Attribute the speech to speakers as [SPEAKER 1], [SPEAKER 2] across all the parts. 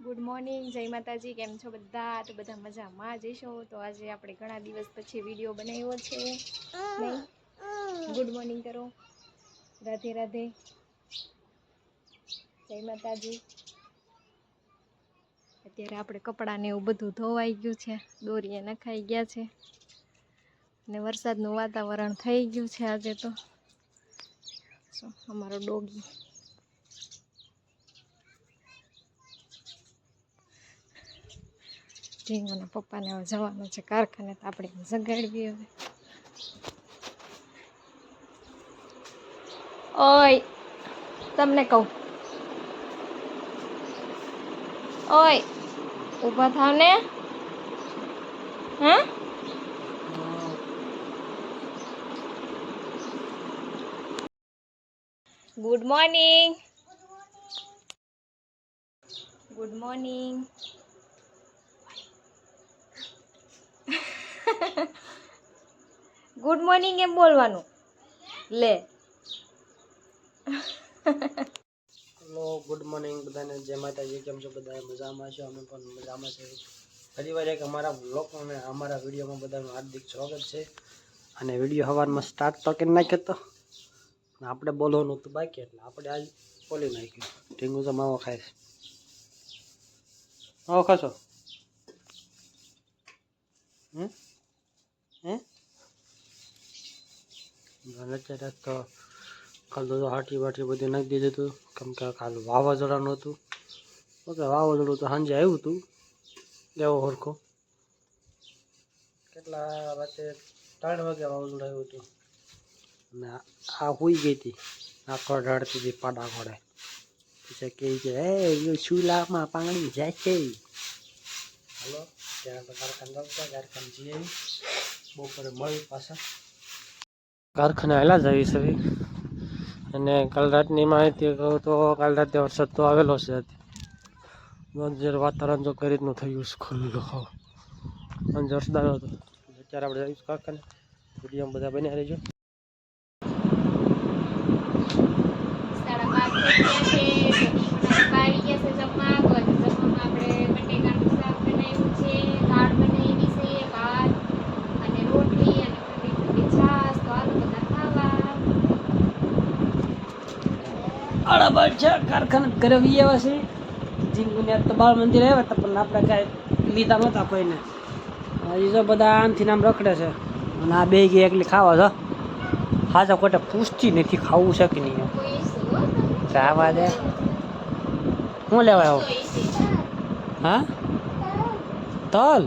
[SPEAKER 1] Good morning, જય માતાજી, કેમ છો બધા? તો બધા મજામાં જઈશો તો આજે આપણે ઘણા દિવસ પછી વીડિયો બનાવ્યો છે. ગુડ મોર્નિંગ કરો. રાધે રાધે. જય માતાજી. અત્યારે આપણે કપડાને એવું બધું ધોવાઈ ગયું છે. દોરીએ નખાઈ ગયા છે. અને વરસાદનું વાતાવરણ થઈ ગયું છે આજે તો. અમારો ડોગી. ઢીંગોના પપ્પાને હવે જવાનું છે કારખાને તો આપણે જગાડવી હવે ઓય તમને કહું ઓય ઊભા થાવ ને હા good morning good morning good morning એમ બોલવાનું. લે.
[SPEAKER 2] હેલો ગુડ મોર્નિંગ બધાને. જય માતાજી, કેમ છો બધા મજામાં છો? અમે પણ મજામાં છે ફરી વાર એક અમારા બ્લોગ અને અમારા વિડીયોમાં બધાનું હાર્દિક સ્વાગત છે. અને વીડિયો સવારમાં સ્ટાર્ટ તો કરી નાખ્યો તો. આપણે બોલવાનું હતું બાકી એટલે આપણે આજ બોલી નાખ્યું. ઢીંગુ તો માવો ખાય છે. માવો ખાશો? હમ? હે? અત્યારે તો કાલ તો હાટી વાટી બધી નાખી દીધું હતું કેમ કે કાલ વાવાઝોડાનું હતું. ઓકે વાવાઝોડું તો સાંજે આવ્યું હતું લેવો સરખો કેટલા રાતે ત્રણ વાગે વાવાઝોડું આવ્યું હતું? અને આ- હોઈ ગઈ હતી. આખો ઢળતી હતી પાડા ઘોડે પછી કહે છે હે એ શુલામાં પાણી જાય છે. હાલો ત્યાં તો કારખાન આવતા કારખાને જઈ આવી બપોરે મળી પાછા. કારખાને આવેલા જ આવી છે અને કાલ રાતની માહિતી કહું તો કાલ રાતે વરસાદ તો આવેલો છે અંજર વાતાવરણ જો કઈ રીતનું થયું છે ખુલ્લું. અંજર આવ્યો હતો. અત્યારે આપણે જઈશું કાકાને વીડિયો બધા બન્યા રહેજો
[SPEAKER 1] સાડા બાર થઈ ગયા છે તો પપ્પા આવી ગયા છે જમવા તો આજે જમવામાં આપણે બટેકાનું શાક બનાવ્યું છે દાળ બનાવી છે ભાત અને રોટલી અને ઠંડી ઠંડી છાશ તો હાલો બધા ખાવા
[SPEAKER 2] આડા છે કારખાના ઘરે વી આવ્યા છે જીંગુને તો બાળ મંદિર આવ્યા હતા પણ આપણે કાંઈ લીધા નહોતા કોઈને. હજી તો બધા આમથી નામ રખડે છે. અને આ બે ગઈ એકલી ખાવા છો હાજા કોટે પૂછતી નથી ખાવું છે કે નહીં ખાવા દે. શું લેવા આવ્યો હા? તલ.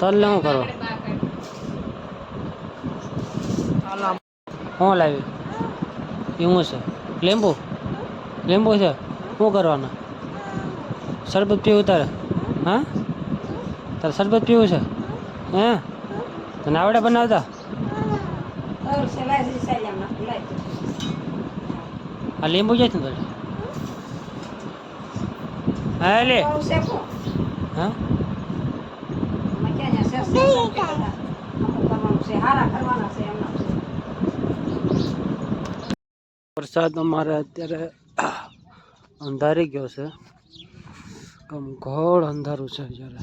[SPEAKER 2] તલ ને શું કરો? શું લાવ્યું એવું છે? લીંબુ? લીંબુ છે શું કરવાના શરબત પીવું તારે હા તારે શરબત પીવું છે હે તને આવડે બનાવતા આ લીંબુ જાય છે ને તારે હા લે હા વરસાદ અમારે અત્યારે અંધારી ગયો છે. આમ ઘોળ અંધારું છે જ્યારે.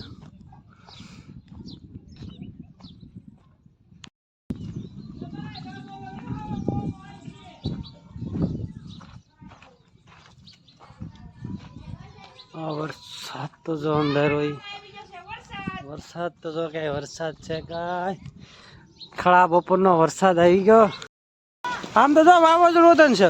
[SPEAKER 2] વરસાદ તો જો અંધારો વરસાદ તો જો કઈ વરસાદ છે કાંઈ. ખળા બપોરનો વરસાદ આવી ગયો. આમ તો જો વાવાઝોડું છે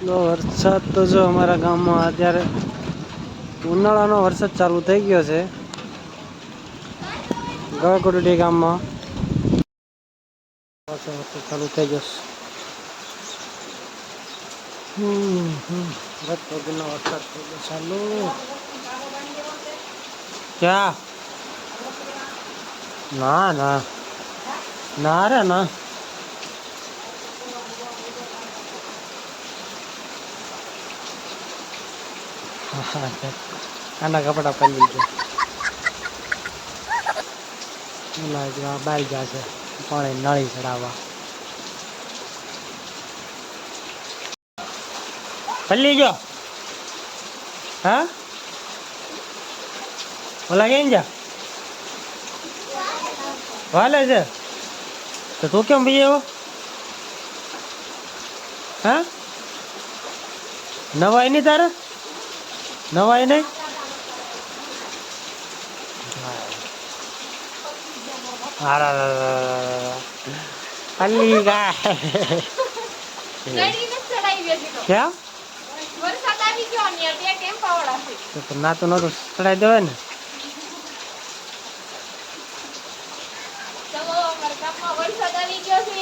[SPEAKER 2] તો વરસાદ તો જો અમારા ગામમાં અત્યારે ઉનાળાનો વરસાદ ચાલુ થઈ ગયો છે ગળકોટડી ગામમાં પાછો વરસાદ ચાલુ થઈ ગયો છે હમ, હમ. ગળકોટડીનો વરસાદ થઈ ગયો ચાલુ ક્યાં ના ના ના રે ના આના કપડા પલ્લી ગયા જો આ બાઈ જશે પાણી નળી ચડાવવા પલ્લી ગયો હા ઓલા કેમ જા વાલે છે તો તું કેમ ભાઈ એવો હા નવાય નહીં તારે નવાઈ નહીં? અલી
[SPEAKER 1] આવી ગયો ને.
[SPEAKER 2] તો નતું ચડાઈ દેવાય ને.
[SPEAKER 1] વરસાદ આવી ગયો છે.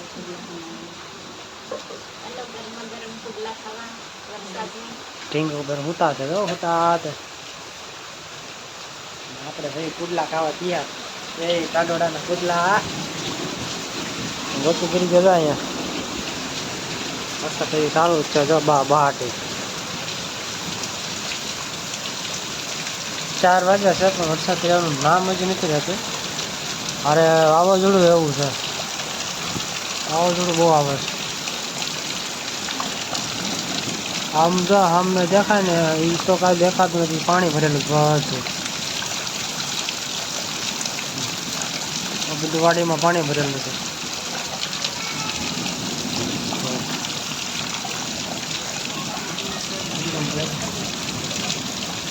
[SPEAKER 2] વરસાદના હે
[SPEAKER 1] હાલો, ગરમા ગરમ પુડલા ખાવા વરસાદમાં.
[SPEAKER 2] ટીંગ ઉપર હુતા છે જો હુતા છે આપણે ભાઈ કુડલા ખાવા તૈયાર એ કાડોડાના કુડલા ગોતું કરી ગયો અહીંયા વરસાદ હજી ચાલુ જ છે જો બા બહાટી ચાર વાગ્યા છે પણ વરસાદ રહેવાનું નામ જ નથી રહેતું અરે વાવાઝોડું એવું છે વાવાઝોડું બહુ આવે છે આમ જો આમને દેખાય ને એ તો કાંઈ દેખાતું નથી પાણી ભરેલું બધું આ બધું વાડીમાં પાણી ભરેલું છે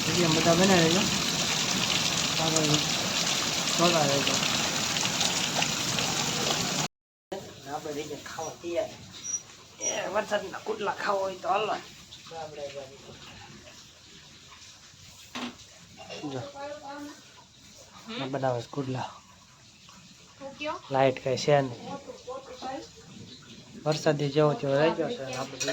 [SPEAKER 2] વિડીયો બધા બનાવી લેજો આગળ આપણે જઈને ખાવા તૈયાર એ વરસાદના કુટલા ખાવા હોય તો હાલો જો બનાવે કુડલા લાઈટ કઈ છે નહીં. વરસાદી જેવો તેવો રહી ગયો છે આપણે